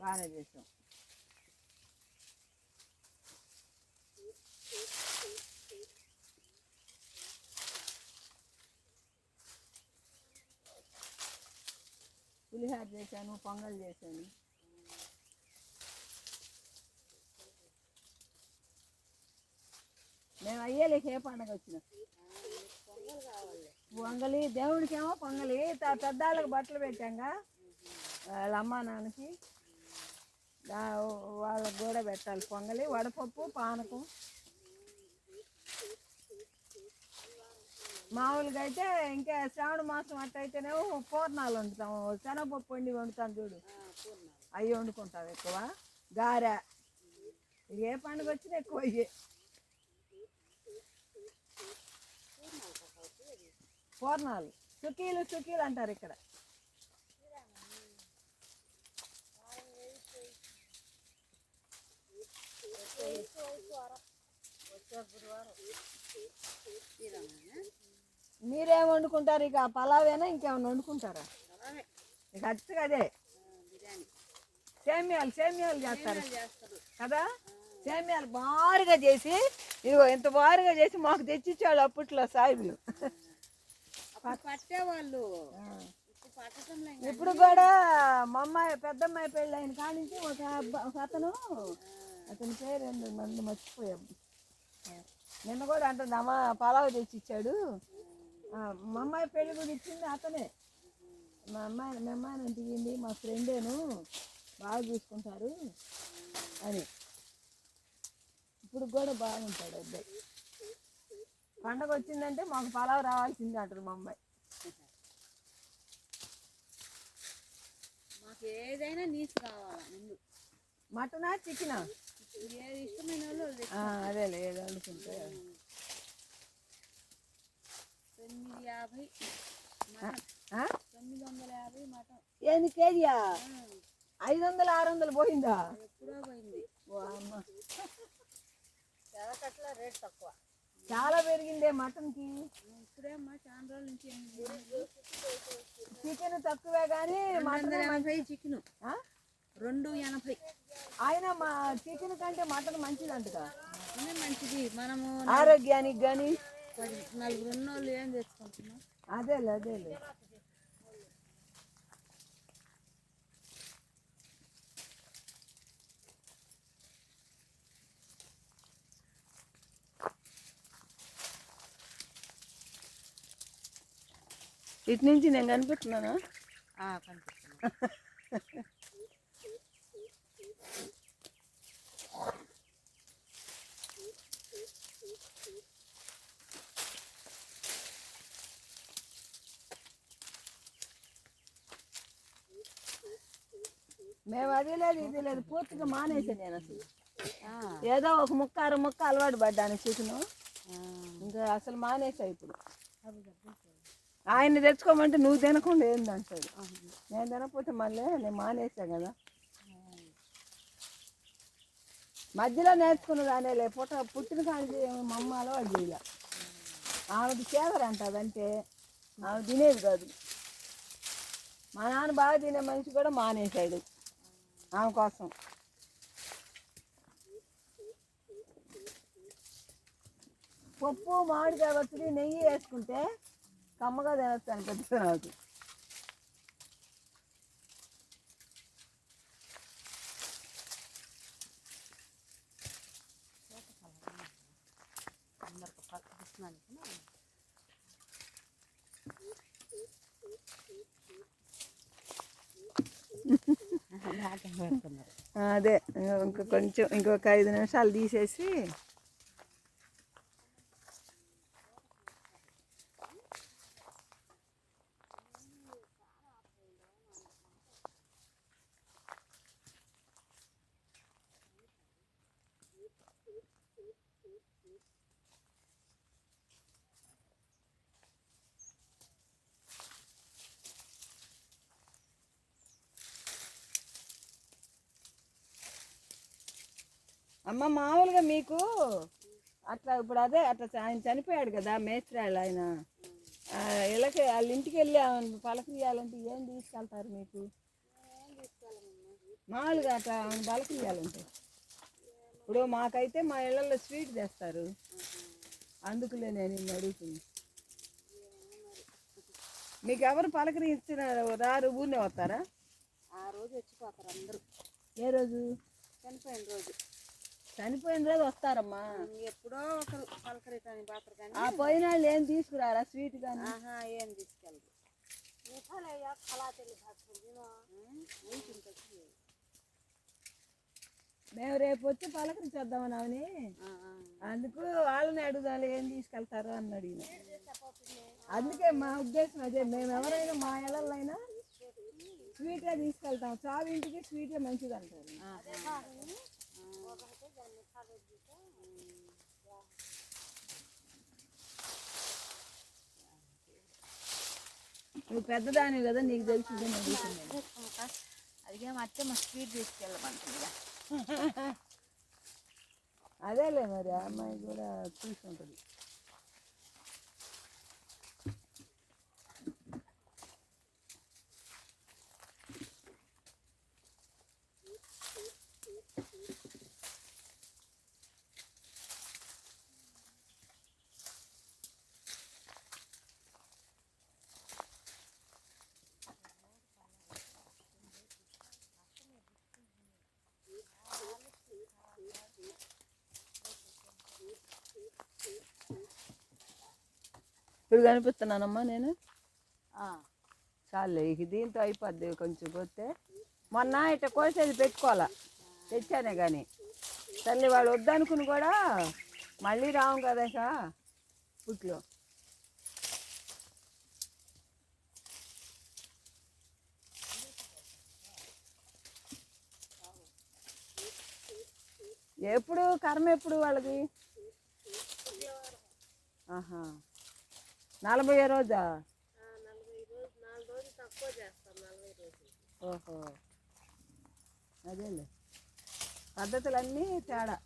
బాగానే చేసాం. పులిహార చేశాను పొంగల్ చేశాను. మేము అయ్యేలేక ఏ పండగ వచ్చినా. పొంగలి దేవుడికి ఏమో పొంగలి త- పెద్దాళ్ళకి బట్టలు పెట్టాంగా. వాళ్ళ అమ్మ నాన్నకి వాళ్ళకి కూడా పెట్టాలి పొంగలి వడపప్పు పానకం. మామూలుగా అయితే ఇంకా శ్రావణ మాసం అట్టయితేనేమో పూర్ణాలు వండుతాము శనగపప్పు వండి వండుతాం చూడు. అవి వండుకుంటాం ఎక్కువ. గారె. ఏ పండుగ వచ్చినా ఎక్కువ అయ్యే పూర్ణాలు. సుకీలు సుకీలు అంటారు ఇక్కడ. మీరేం వండుకుంటారు? ఇక పలావేనా ఇంకేమైనా వండుకుంటారా? ఇక అదే. సేమ్యాలు సేమ్యాలు చేస్తారు. కదా? సేమ్యాలు బారుగా చేసి ఇదిగో ఇంత బారుగా చేసి మాకు తెచ్చిచ్చాడు అప్పట్లో సాయిబులు. పట్టేవాళ్ళు ఇప్పుడు ఇప్పుడు కూడా మా అమ్మాయి పెద్దమ్మాయి పెళ్ళి అయిన కానించి ఒక ఒక అతను అతని పేరు రెండు మంది మర్చిపోయాం. నిన్న కూడా అంటుంది అమ్మ పలావ్ తెచ్చి ఇచ్చాడు. మా అమ్మాయి పెళ్ళి కూడా ఇచ్చింది అతనే. మా అమ్మాయి మా అమ్మాయిని అంటింది మా ఫ్రెండేను. బాగా చూసుకుంటారు అని. ఇప్పుడు కూడా బాగుంటాడు అబ్బాయి. పండగ వచ్చిందంటే మాకు పలావ్ రావాల్సిందే అంటారు మా అమ్మాయి. మాకు ఏదైనా నీసు కావాలా ముందు. మటనా చికెనా? అదే లేదు అనుకుంటే తొమ్మిది యాభై? తొమ్మిది వందల యాభై మటన్ ఏంది కేజీయా ఐదు వందలు ఆరు వందలు పోయిందా ఎప్పుడో. తెరకట్ల రేట్ తక్కువ చాలా పెరిగిందే మటన్కి ఇప్పుడేమ్మా చాలా రోజుల నుంచి ఏం చికెన్ తక్కువే కానీ మటన్ చికెన్? రెండు ఎనభై. ఆయన మా చికెన్ కంటే మటన్ మంచిది అంటగా మటనే మంచిది. మనము ఆరోగ్యానికి కానీ నలుగురు ఉన్న వాళ్ళు ఏం తెచ్చుకుంటున్నాం? అదేలే అదేలే. ఇటు నుంచి నేను కనిపిస్తున్నానా కనిపిస్తుంది మేము అది లేదు ఇది లేదు. పూర్తిగా మానేసాను నేను అసలు. ఏదో ఒక ముక్క అర ముక్క అలవాటు పడ్డాను చికెను ఇంకా అసలు మానేసా ఇప్పుడు. ఆయన తెచ్చుకోమంటే నువ్వు తినకుండా ఏంది అంటాడు. నేను తినకపోతే మళ్ళీ నేను మానేసా కదా. మధ్యలో నేర్చుకున్న అనే లే పుట్ట పుట్టిన కాడికి మా అమ్మ అలవాటు చేయలే. ఆమెది చేదరు అంటది అంటే ఆమె తినేది కాదు. మా నాన్న బాగా తినే మనిషి కూడా మానేశాడు. ఆమె కోసం పప్పు మామిడికాయ వచ్చి నెయ్యి వేసుకుంటే కమ్మగా తినొచ్చు అనిపిస్తుంది నాకు. అందరికి అదే ఇంకా కొంచెం ఇంకొక ఐదు నిమిషాలు తీసేసి అమ్మ మామూలుగా మీకు అట్లా ఇప్పుడు అదే అట్లా ఆయన చనిపోయాడు కదా మేస్త్రాలు ఆయన. ఇళ్ళకి వాళ్ళ ఇంటికి వెళ్ళి పలకరియాలంటే ఏం తీసుకెళ్తారు మీకు? మామూలుగా అట్లా బలకియాలంటే ఇప్పుడు మాకైతే మా ఇళ్ళల్లో స్వీట్ తెస్తారు. అందుకులే నేను నిన్ను అడుగుతుంది మీకు ఎవరు పలకరించిన రారు ఊరినే వస్తారా? ఆ రోజు వచ్చిపోతారు అందరూ. ఏ రోజు? చనిపోయిన రోజు. చనిపోయిన రోజు వస్తారమ్మా. ఎప్పుడో ఒకరు పలకరితాని పాత్ర కానీ ఆ పోయిన వాళ్ళు ఏం తీసుకురారా? స్వీట్ కానీ ఆహా ఏం తీసుకెళ్ళరు. మేము రేపు వచ్చి పలకరించేద్దామని అవని. అందుకు వాళ్ళని అడుగుదాలి ఏం తీసుకెళ్తారు అని అడిగిన. అందుకే మా ఉద్దేశం అదే మేము ఎవరైనా మా ఇళ్ళైనా స్వీటే తీసుకెళ్తాం. చావు ఇంటికి స్వీటే మంచిది అంటారు నువ్వు పెద్దదానివి కదా నీకు అడుగుతున్నాను అదిగే మా అత్తే మా స్వీట్ తీసుకెళ్ళమంటుందిగా అదేలే మరి ఆ అమ్మాయి కూడా చూసుకుంటుంది ఇప్పుడు కనిపిస్తున్నానమ్మా నేను. చాలే ఇక దీంతో అయిపోద్ది కొంచెం పోతే. మొన్న ఇట కోసేది పెట్టుకోవాలా? తెచ్చానే కానీ తల్లి వాళ్ళు వద్దనుకుని కూడా మళ్ళీ రావు కదా సా పుట్లో. ఎప్పుడు కర్మ ఎప్పుడు వాళ్ళకి? ఆహా. నలభై రోజా? ఓహో. అదేలే. పద్ధతులన్నీ తేడా.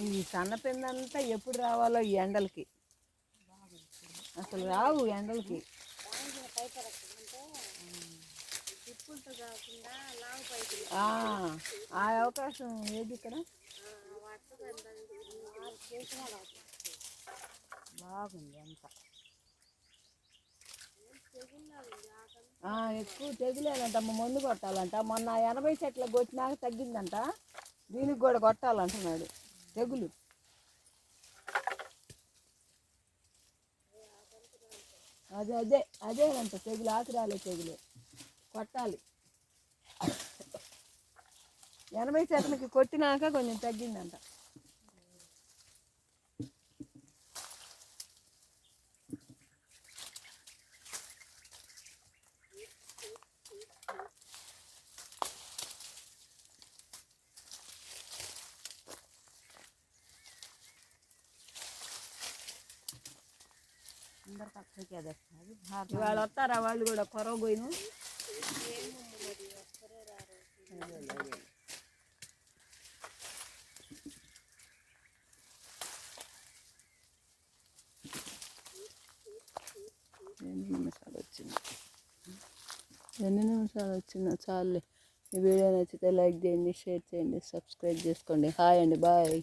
ఈ సన్నపిందంతా ఎప్పుడు రావాలో ఈ ఎండలకి. అసలు రావు ఎండలకి. ఆ, అవకాశం ఏది ఇక్కడ? బాగుంది అంతా. ఎక్కువ తెగులేదంట మందు కొట్టాలంట. మొన్న ఎనభై చెట్ల కొట్టినాక తగ్గిందంట. దీనికి కూడా కొట్టాలంటున్నాడు. తెగులు. అదే అదే అదేనంట తెగులు ఆకురాలే తెగులు. కొట్టాలి. ఎనభై చెట్లకి కొట్టినాక కొంచెం తగ్గిందంట. అందరు పక్కకి అదేస్తారు భారత ఇవాళ వస్తారా వాళ్ళు కూడా కొరవ పోయిన ఎన్ని నిమిషాలు వచ్చింది ఎన్ని నిమిషాలు వచ్చిందో చాలులే ఈ వీడియో నచ్చితే లైక్ చేయండి షేర్ చేయండి సబ్స్క్రైబ్ చేసుకోండి. హాయ్ అండి బాయ్.